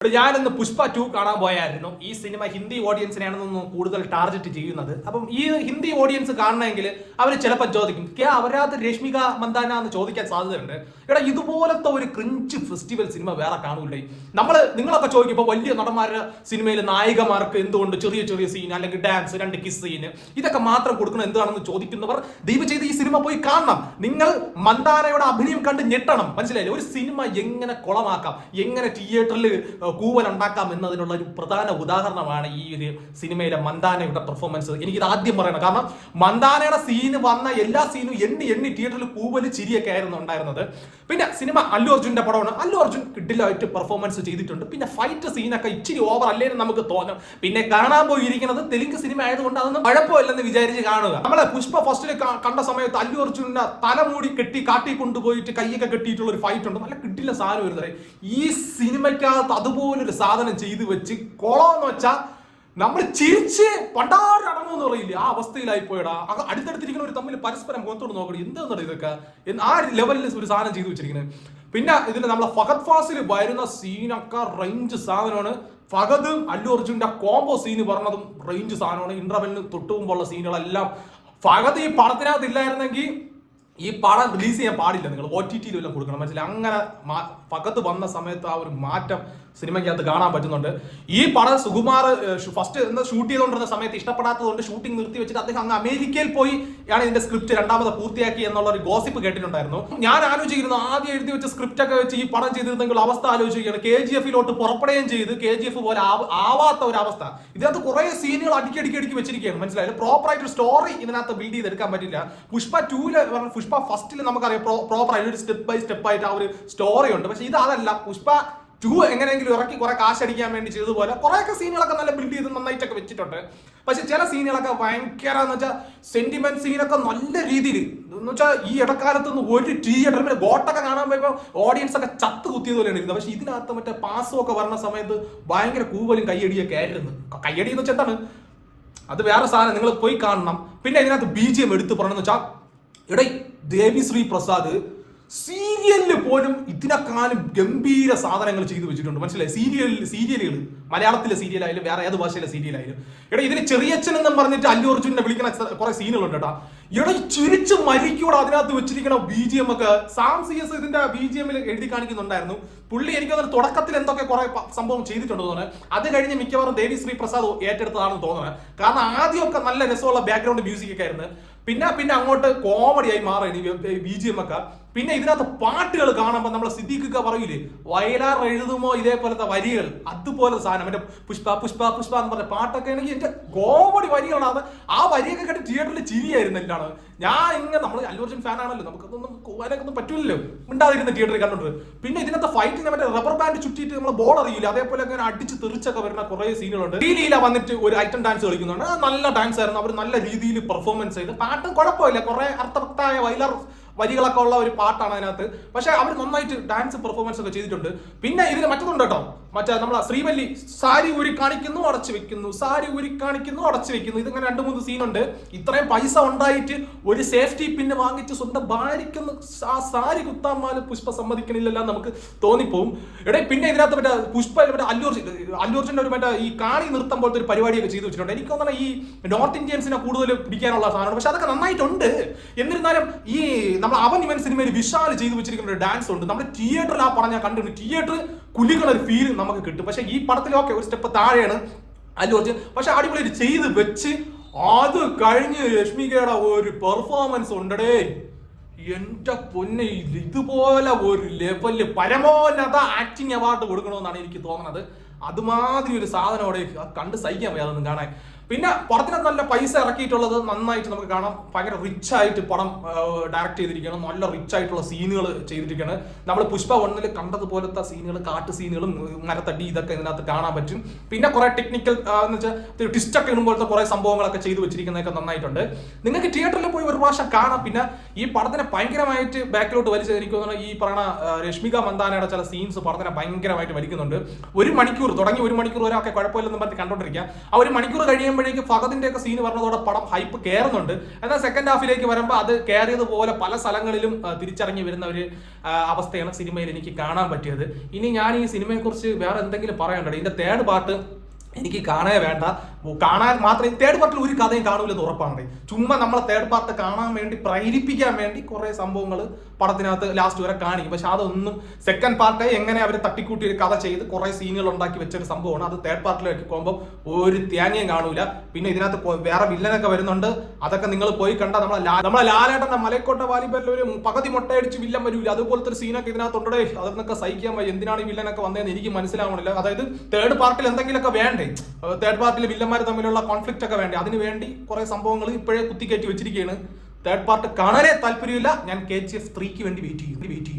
ഇവിടെ ഞാനൊന്ന് പുഷ്പ ടു കാണാൻ പോയായിരുന്നു. ഈ സിനിമ ഹിന്ദി ഓഡിയൻസിനെയാണെന്ന് കൂടുതൽ ടാർഗറ്റ് ചെയ്യുന്നത്. അപ്പം ഈ ഹിന്ദി ഓഡിയൻസ് കാണണമെങ്കിൽ അവർ ചിലപ്പോൾ ചോദിക്കും കേ അവരാത് രശ്മിക മന്ദാന എന്ന് ചോദിക്കാൻ സാധ്യതയുണ്ട്. എടാ ഇതുപോലത്തെ ഒരു ക്രിഞ്ച് ഫെസ്റ്റിവൽ സിനിമ വേറെ കാണൂലേ നമ്മൾ നിങ്ങളൊക്കെ ചോദിക്കുമ്പോൾ വലിയ നടന്മാരുടെ സിനിമയിൽ നായികമാർക്ക് എന്തുകൊണ്ട് ചെറിയ ചെറിയ സീൻ അല്ലെങ്കിൽ ഡാൻസ് രണ്ട് കിസ് സീന് ഇതൊക്കെ മാത്രം കൊടുക്കണം എന്താണെന്ന് ചോദിക്കുന്നവർ ദയവ് ചെയ്ത് ഈ സിനിമ പോയി കാണണം. നിങ്ങൾ മന്ദാനയുടെ അഭിനയം കണ്ട് ഞെട്ടണം. മനസ്സിലായില്ലേ? ഒരു സിനിമ എങ്ങനെ കുളമാക്കാം? എങ്ങനെ തിയേറ്ററിൽ കൂവൽ ഉണ്ടാക്കാം എന്നതിനുള്ള ഒരു പ്രധാന ഉദാഹരണമാണ് ഈ ഒരു സിനിമയിലെ മന്ദാനയുടെ പെർഫോമൻസ് എനിക്കിത് ആദ്യം പറയണം. കാരണം മന്ദാനയുടെ സീന് വന്ന എല്ലാ സീനും എണ്ണി എണ്ണി തിയേറ്ററിൽ കൂവൽ ചിരിയൊക്കെ ആയിരുന്നു ഉണ്ടായിരുന്നത്. പിന്നെ സിനിമ അല്ലു അർജുന്റെ പടമാണ്. അല്ലു അർജുൻ കിഡിലായിട്ട് പെർഫോമൻസ് ചെയ്തിട്ടുണ്ട്. പിന്നെ ഫൈറ്റ് സീനൊക്കെ ഇച്ചിരി ഓവർ അല്ലേന്ന് നമുക്ക് തോന്നും. പിന്നെ കാണാൻ പോയിരിക്കുന്നത് തെലുങ്ക് സിനിമ ആയതുകൊണ്ട് അതൊന്നും കുഴപ്പമില്ലെന്ന് വിചാരിച്ച് കാണുക. നമ്മളെ പുഷ്പ ഫസ്റ്റിൽ കണ്ട സമയത്ത് അല്ലു അർജുന്റെ തലമൂടി കെട്ടി കാട്ടി കൊണ്ടുപോയിട്ട് കൈയൊക്കെ കെട്ടിയിട്ടുള്ള ഒരു ഫൈറ്റ് ഉണ്ട്. നല്ല കിട്ടില്ല സാധനം വരുന്നത് ഈ സിനിമയ്ക്കകത്ത് അതുപോലൊരു സാധനം ചെയ്തു വെച്ച് കൊളമെന്ന് വെച്ചാൽ നമ്മൾ ചിരിച്ച് പണ്ടാരടങ്ങുമെന്ന് പറയില്ല? ആ അവസ്ഥയിലായി പോയടാ. അടുത്തടുത്തിരിക്കുന്ന ഒരു തമ്മിൽ പരസ്പരം മുഖത്തോട് നോക്കണം എന്താണെന്ന് ഇതൊക്കെ? എന്ന് ആ ലെവലിൽ ഒരു സാധനം ചെയ്തു വെച്ചിരിക്കുന്നത് പിന്നെ ഇതിൽ നമ്മളെ ഫഹദ് ഫാസിൽ വരുന്ന സീനൊക്കെ റേഞ്ച് സാധനമാണ്. ഫഹദും അല്ലു അർജുന്റെ കോംബോ സീന് പറഞ്ഞതും റേഞ്ച് സാധനമാണ്. ഇന്റർവെല്ലിന് തൊട്ട് മുമ്പുള്ള സീനുകളെല്ലാം ഫഹദ് ഈ പടത്തിനകത്ത് ഇല്ലായിരുന്നെങ്കിൽ ഈ പടം റിലീസ് ചെയ്യാൻ പാടില്ല നിങ്ങൾ ഒ ടി ടിയിലും കൊടുക്കണം. മനസ്സിലായി? അങ്ങനെ ഫഹദ് വന്ന സമയത്ത് ആ ഒരു മാറ്റം സിനിമയ്ക്കകത്ത് കാണാൻ പറ്റുന്നുണ്ട്. ഈ പടം സുകുമാർ ഫസ്റ്റ് എന്ന് ഷൂട്ട് ചെയ്തുകൊണ്ടിരുന്ന സമയത്ത് ഇഷ്ടപ്പെടാത്തതുകൊണ്ട് ഷൂട്ടിംഗ് നിർത്തി വെച്ചിട്ട് അദ്ദേഹം അങ്ങ് അമേരിക്കയിൽ പോയി ആണ് ഇതിന്റെ സ്ക്രിപ്റ്റ് രണ്ടാമത് പൂർത്തിയാക്കി എന്നുള്ള ഒരു ഗോസിപ്പ് കേട്ടിട്ടുണ്ടായിരുന്നു. ഞാൻ ആലോചിക്കുന്നു ആദ്യം എഴുതി വെച്ച സ്ക്രിപ്റ്റ് ഒക്കെ വെച്ച് ഈ പടം ചെയ്തിരുന്നെങ്കിൽ അവസ്ഥ ആലോചിക്കുകയാണ്. കെ ജി എഫിലോട്ട് പുറപ്പെടുകയും ചെയ്ത് കെ ജി എഫ് പോലെ ആവാത്ത ഒരു അവസ്ഥ. ഇതിനകത്ത് കുറെ സീനുകൾ അടുക്കി അടുക്കി വെച്ചിരിക്കുകയാണ്. മനസ്സിലായത് പ്രോപ്പർ ആയിട്ട് സ്റ്റോറി ഇതിനകത്ത് ബിൽഡ് ചെയ്തെടുക്കാൻ പറ്റില്ല. പുഷ്പ ടൂൽ പുഷ്പ ഫസ്റ്റിൽ നമുക്കറിയാം പ്രോപ്പർ ആയിട്ട് ഒരു സ്റ്റെപ്പ് ബൈ സ്റ്റെപ്പ് ആയിട്ട് ആ ഒരു സ്റ്റോറി ഉണ്ട്. പക്ഷെ ഇത് അതല്ല. പുഷ്പ ടു എങ്ങനെയെങ്കിലും ഇറക്കി കുറെ കാശ് അടിക്കാൻ വേണ്ടി ചെയ്തതുപോലെ കുറെയൊക്കെ സീനുകളൊക്കെ നല്ല ബിൽഡ് ചെയ്ത് നന്നായിട്ടൊക്കെ വെച്ചിട്ടുണ്ട്. പക്ഷെ ചില സീനുകളൊക്കെ ഭയങ്കര എന്ന് വെച്ചാൽ സെന്റിമെന്റ് സീനൊക്കെ നല്ല രീതിയിൽ. എന്ന് വെച്ചാൽ ഈ ഇടക്കാലത്തൊന്നും ഒരു തിയേറ്ററിൽ ഗോട്ടൊക്കെ കാണാൻ പോയപ്പോൾ ഓഡിയൻസ് ഒക്കെ ചത്ത് കുത്തിയത് പോലെയാണ് ഇരുന്നത്. പക്ഷെ ഇതിനകത്ത് മറ്റേ പാസും ഒക്കെ വരുന്ന സമയത്ത് ഭയങ്കര കൂവലും കയ്യടിയൊക്കെ ആയിരുന്നു. കയ്യടി എന്ന് വെച്ചാൽ എന്താണ്? അത് വേറെ സാധനം. നിങ്ങൾ പോയി കാണണം. പിന്നെ ഇതിനകത്ത് ബി ജി എം എടുത്ത് പറയണമെന്ന് വെച്ചാൽ ഇടയ് ദേവിശ്രീ പ്രസാദ് സീരിയലിൽ പോലും ഇതിനെക്കാളും ഗംഭീര സാധനങ്ങൾ ചെയ്തു വെച്ചിട്ടുണ്ട്. മനസ്സിലായി? സീരിയൽ സീരിയലുകൾ. മലയാളത്തിലെ സീരിയലായാലും വേറെ ഏത് ഭാഷയിലെ സീരിയലായാലും. എടാ ഇതിന് ചെറിയച്ഛൻ എന്നും പറഞ്ഞിട്ട് അല്ലു അർജുനെ വിളിക്കുന്ന സ- കുറെ സീനുകളുണ്ട് കേട്ടാ. എടാ ചിരിച്ച് മരിക്കൂടെ അതിനകത്ത് വെച്ചിരിക്കണ ബി ജി എം ഒക്കെ. സാം സി എസ് ഇതിന്റെ ബി ജി എമ്മിൽ എഴുതി കാണിക്കുന്നുണ്ടായിരുന്നു. പുള്ളി എനിക്ക് തോന്നുന്നു തുടക്കത്തിൽ എന്തൊക്കെ കുറെ സംഭവം ചെയ്തിട്ടുണ്ട് തോന്നുന്നത് അത് കഴിഞ്ഞ് മിക്കവാറും ദേവി ശ്രീ പ്രസാദ് ഏറ്റെടുത്തതാണെന്ന് തോന്നുന്നത് കാരണം ആദ്യമൊക്കെ നല്ല രസമുള്ള ബാക്ക്ഗ്രൗണ്ട് മ്യൂസിക് ഒക്കെ ആയിരുന്നു. പിന്നെ പിന്നെ അങ്ങോട്ട് കോമഡി ആയി മാറി ബി ജി എം ഒക്കെ. പിന്നെ ഇതിനകത്ത് പാട്ടുകൾ കാണുമ്പോൾ നമ്മളെ സിദ്ദീഖൊക്കെ പറയൂലേ? വയലാർ എഴുതുമോ ഇതേപോലത്തെ വരികൾ? അതുപോലെ സാധനം. മറ്റേ പുഷ്പ പുഷ്പ പുഷ്പ എന്ന് പറഞ്ഞ പാട്ടൊക്കെ ആണെങ്കിൽ എന്റെ കോമഡി വരികളാണ്. ആ വരിയൊക്കെ കേട്ട് തിയേറ്ററിൽ ചിരിയായിരുന്നു എന്താണ് ഞാൻ ഇങ്ങനെ നമ്മൾ അല്ലൂർജൻ ഫാൻ ആണല്ലോ നമുക്ക് അതിനൊന്നും പറ്റില്ലല്ലോ ഉണ്ടാതിരുന്ന തിയേറ്ററിൽ കണ്ടുണ്ട്. പിന്നെ ഇതിനകത്ത് ഫൈറ്റിന് മറ്റേ റബ്ബർ ബാൻഡ് ചുറ്റിയിട്ട് നമ്മൾ ബോൾ അറിയില്ല. അതേപോലെ അങ്ങനെ അടിച്ച് തെറിച്ചൊക്കെ വരുന്ന കുറെ സീനുകളുണ്ട് ഈ ലീല വന്നിട്ട് ഒരു ഐറ്റം ഡാൻസ് കളിക്കുന്നുണ്ട് നല്ല ഡാൻസ് ആയിരുന്നു. അവർ നല്ല രീതിയിൽ പെർഫോമൻസ് ചെയ്ത്. പാട്ടും കുഴപ്പമില്ല. കുറെ അർത്ഥവത്തായ വൈലർ വരികളൊക്കെ ഉള്ള ഒരു പാട്ടാണ് അതിനകത്ത്. പക്ഷേ അവർ നന്നായിട്ട് ഡാൻസ് പെർഫോമൻസ് ഒക്കെ ചെയ്തിട്ടുണ്ട്. പിന്നെ ഇതിന് മറ്റൊന്നുണ്ട് കേട്ടോ. മറ്റേ നമ്മളെ ശ്രീവല്ലി സാരി ഊരി കാണിക്കുന്നു അടച്ചു വെക്കുന്നു. സാരി ഊരി കാണിക്കുന്നു അടച്ചു വെക്കുന്നു. ഇതിങ്ങനെ രണ്ട് മൂന്ന് സീനുണ്ട് ഇത്രയും പൈസ ഉണ്ടായിട്ട് ഒരു സേഫ്റ്റി പിന്നെ വാങ്ങിച്ച് സ്വന്തം ഭാര്യയ്ക്കൊന്ന് ആ സാരി കുത്താൻ പോലും പുഷ്പ സമ്മതിക്കണില്ലല്ലോ നമുക്ക് തോന്നിപ്പോവും. എടേ പിന്നെ ഇതിനകത്ത് മറ്റേ പുഷ്പ മറ്റേ അല്ലൂർ അല്ലൂർജിന്റെ ഒരു മറ്റേ ഈ കാണി നൃത്തം പോലത്തെ ഒരു പരിപാടിയൊക്കെ ചെയ്തു വെച്ചിട്ടുണ്ട്. എനിക്ക് തോന്നുന്നു ഈ നോർത്ത് ഇന്ത്യൻസിനെ കൂടുതൽ പിടിക്കാനുള്ള സാധനമാണ്. പക്ഷെ അതൊക്കെ നന്നായിട്ടുണ്ട്. എന്നിരുന്നാലും ഈ നമ്മൾ അവൻ ഇവൻ സിനിമയിൽ വിശാൽ ചെയ്തു വെച്ചിരിക്കുന്ന ഒരു ഡാൻസ് ഉണ്ട്. നമ്മുടെ തിയേറ്ററിൽ ആ പറഞ്ഞാൽ കണ്ടു തിയേറ്റർ കുലിക്കണ ഒരു ഫീൽ നമുക്ക് കിട്ടും. പക്ഷേ ഈ പടത്തിൽ ഓക്കെ ഒരു സ്റ്റെപ്പ് താഴെയാണ് അല്ലു പക്ഷെ അടിപൊളി ചെയ്ത് വെച്ച് അത് കഴിഞ്ഞ് രശ്മികയുടെ ഒരു പെർഫോമൻസ് ഉണ്ടടേ. എന്റെ പൊന്നെ ഇതുപോലെ ഒരു ലെവലിൽ പരമോന്നത ആക്ടിങ് അവാർഡ് കൊടുക്കണമെന്നാണ് എനിക്ക് തോന്നുന്നത്. അതുമാതിരി ഒരു സാധനം അവിടെ കണ്ട് സഹിക്കാൻ വയ്യാതൊന്നും കാണാൻ. പിന്നെ പടത്തിന് നല്ല പൈസ ഇറക്കിയിട്ടുള്ളത് നന്നായിട്ട് നമുക്ക് കാണാം. ഭയങ്കര റിച്ച് ആയിട്ട് പടം ഡയറക്ട് ചെയ്തിരിക്കണം നല്ല റിച്ച് ആയിട്ടുള്ള സീനുകൾ ചെയ്തിരിക്കുകയാണ്. നമ്മൾ പുഷ്പ ഒന്നിൽ കണ്ടതുപോലത്തെ സീനുകൾ കാട്ട് സീനുകളും മരത്തടി ഇതൊക്കെ ഇതിനകത്ത് കാണാൻ പറ്റും. പിന്നെ കുറെ ടെക്നിക്കൽ എന്ന് വെച്ചാൽ ട്വിസ്റ്റ് ഒക്കെ ഇടുമ്പോഴത്തെ കുറെ സംഭവങ്ങളൊക്കെ ചെയ്തു വെച്ചിരിക്കുന്നതൊക്കെ നന്നായിട്ടുണ്ട്. നിങ്ങൾക്ക് തിയേറ്ററിൽ പോയി ഒരു പ്രാവശ്യം കാണാം. പിന്നെ ഈ പടത്തിനെ ഭയങ്കരമായിട്ട് ബാക്കിലോട്ട് വലിച്ചത് എനിക്ക് തോന്നുന്നു ഈ പറയുന്ന രശ്മിക മന്ദാനയുടെ ചില സീൻസ് പടത്തിനെ ഭയങ്കരമായിട്ട് വലിക്കുന്നുണ്ട്. ഒരു മണിക്കൂർ തുടങ്ങി ഒരു മണിക്കൂർ വരെ ഒക്കെ കുഴപ്പമില്ലെന്ന് പറഞ്ഞ് കണ്ടോണ്ടിരിക്കുക. ആ ഒരു മണിക്കൂർ കഴിയുമ്പോഴേക്ക് ഫഹദിന്റെ ഒക്കെ സീൻ പറഞ്ഞതോടെ പടം ഹൈപ്പ് കയറുന്നുണ്ട് എന്നാൽ സെക്കൻഡ് ഹാഫിലേക്ക് വരുമ്പോൾ അത് കയറിയതുപോലെ പല സ്ഥലങ്ങളിലും തിരിച്ചറിഞ്ഞു വരുന്ന ഒരു അവസ്ഥയാണ് സിനിമയിൽ എനിക്ക് കാണാൻ പറ്റിയത്. ഇനി ഞാൻ ഈ സിനിമയെക്കുറിച്ച് വേറെ എന്തെങ്കിലും പറയാനുണ്ടോ? ഇതിന്റെ തേർഡ് പാർട്ട് എനിക്ക് കാണേ വേണ്ട. കാണാൻ മാത്രമേ തേർഡ് പാർട്ടിൽ ഒരു കഥയും കാണൂലെന്ന് ഉറപ്പാണ് ചുമ്മാ നമ്മളെ തേർഡ് പാർട്ട് കാണാൻ വേണ്ടി പ്രേരിപ്പിക്കാൻ വേണ്ടി കുറെ സംഭവങ്ങൾ പടത്തിനകത്ത് ലാസ്റ്റ് വരെ കാണിക്കും. പക്ഷെ അതൊന്നും സെക്കൻഡ് പാർട്ടായി എങ്ങനെ അവർ തട്ടിക്കൂട്ടി ഒരു കഥ ചെയ്ത് കുറെ സീനുകൾ ഉണ്ടാക്കി വെച്ച ഒരു സംഭവമാണ്. അത് തേർഡ് പാർട്ടിലേക്ക് പോകുമ്പോൾ ഒരു തേങ്ങയും കാണൂല. പിന്നെ ഇതിനകത്ത് വേറെ വില്ലനൊക്കെ വരുന്നുണ്ട്. അതൊക്കെ നിങ്ങൾ പോയി കണ്ടാൽ നമ്മളെ നമ്മളെ ലാലേട്ടന്റെ മലക്കോട്ട വാലിബറിൽ ഒരു പകുതി മുട്ടയടിച്ച് വില്ലൻ വരൂല. അതുപോലത്തെ ഒരു സീനൊക്കെ ഇതിനകത്തുണ്ടേ അതൊക്കെ സഹിക്കാൻ എന്തിനാണ് ഈ വില്ലനൊക്കെ വന്നതെന്ന് എനിക്ക് മനസ്സിലാവണില്ല. അതായത് തേർഡ് പാർട്ടിൽ എന്തെങ്കിലുമൊക്കെ വേണ്ടേ? തേർഡ് പാർട്ടിൽ വില്ലന്മാർ തമ്മിലുള്ള കോൺഫ്ലിക്റ്റ് ഒക്കെ വേണ്ടേ? അതിന് വേണ്ടി കുറെ സംഭവങ്ങൾ ഇപ്പോഴേ കുത്തിക്കയറ്റി വെച്ചിരിക്കുകയാണ് തേർഡ് പാർട്ട് കാണാനേ താല്പര്യമില്ല. ഞാൻ കെ ജി എഫ് ത്രീക്ക് വേണ്ടി വെയിറ്റ് ചെയ്യും വെയിറ്റ് ചെയ്യും.